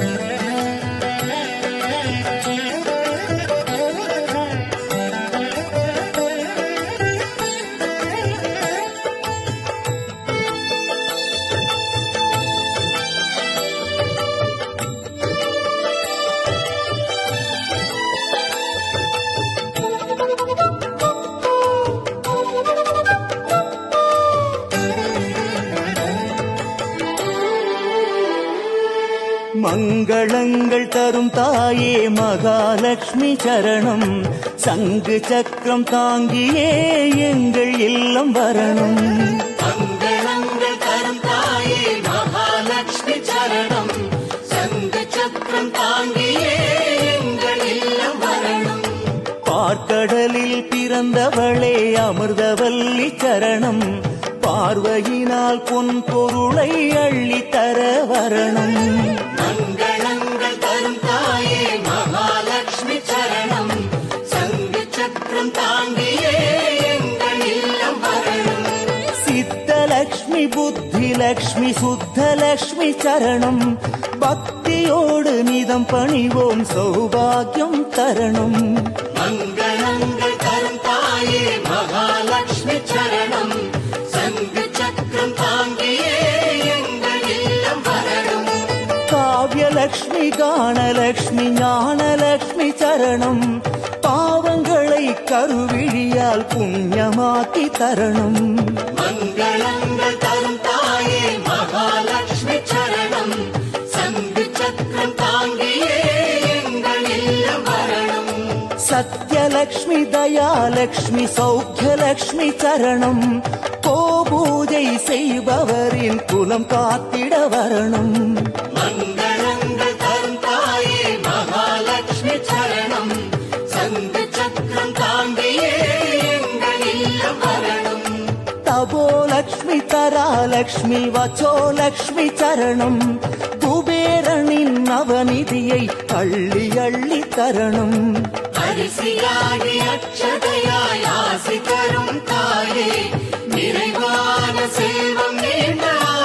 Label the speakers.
Speaker 1: Mm-hmm. மங்களங்கள் தரும் தாயே மகாலட்சுமி சரணம். சங்கு சக்கரம் தாங்கியே எங்கள் இல்லம் வரணும்.
Speaker 2: மங்களங்கள் தரும் தாயே மகாலட்சுமி சரணம். சங்க சக்கரம் தாங்கியே எங்கள் இல்லம் வரணும்.
Speaker 1: பார்க்கடலில் பிறந்தவளே அமிர்தவல்லி சரணம். பார்வையினால் பொன் பொருளை அள்ளி தர வரணும். சித்தலக்ஷ்மி புத்திலக்ஷ்மி சுத்தலக்ஷ்மி சரணம். பக்தியோடு நிதம் பணிவோம் சௌபாகியம் தரணும்.
Speaker 2: மங்களங்கள் தரும் தாயே மகாலட்சுமி சரணம். சங்க சக்கரம் தாங்கியே
Speaker 1: காவியலக்ஷ்மி கானலக்ஷ்மி ஞானலக்ஷ்மி சரணம். கருவிழியால் புண்ணியமாக்கி தரணும்.
Speaker 2: மங்களங்கள் தரும் தாயே மகாலட்சுமி சரணம். சங்கு சக்கரம் தாங்கியே
Speaker 1: சத்யலக்ஷ்மி தயாலக்ஷ்மி சௌக்கியலக்ஷ்மி சரணம். கோபூஜை செய்பவரின் குலம் காத்திட வரணும்.
Speaker 2: மங்களங்கள் தரும் தாயே மகாலட்சுமி சரணம். சங்கு சக்கரம் தாங்கியே எங்கள் இல்லம் வரணும்
Speaker 1: தபோலக்ஷ்மி தராலக்ஷ்மி வச்சோலக்ஷ்மி சரணம். குபேரனின் நவநிதியை அள்ளி அள்ளி தரணும்.
Speaker 2: அரிசியாகி அச்சதையாய் ஆசி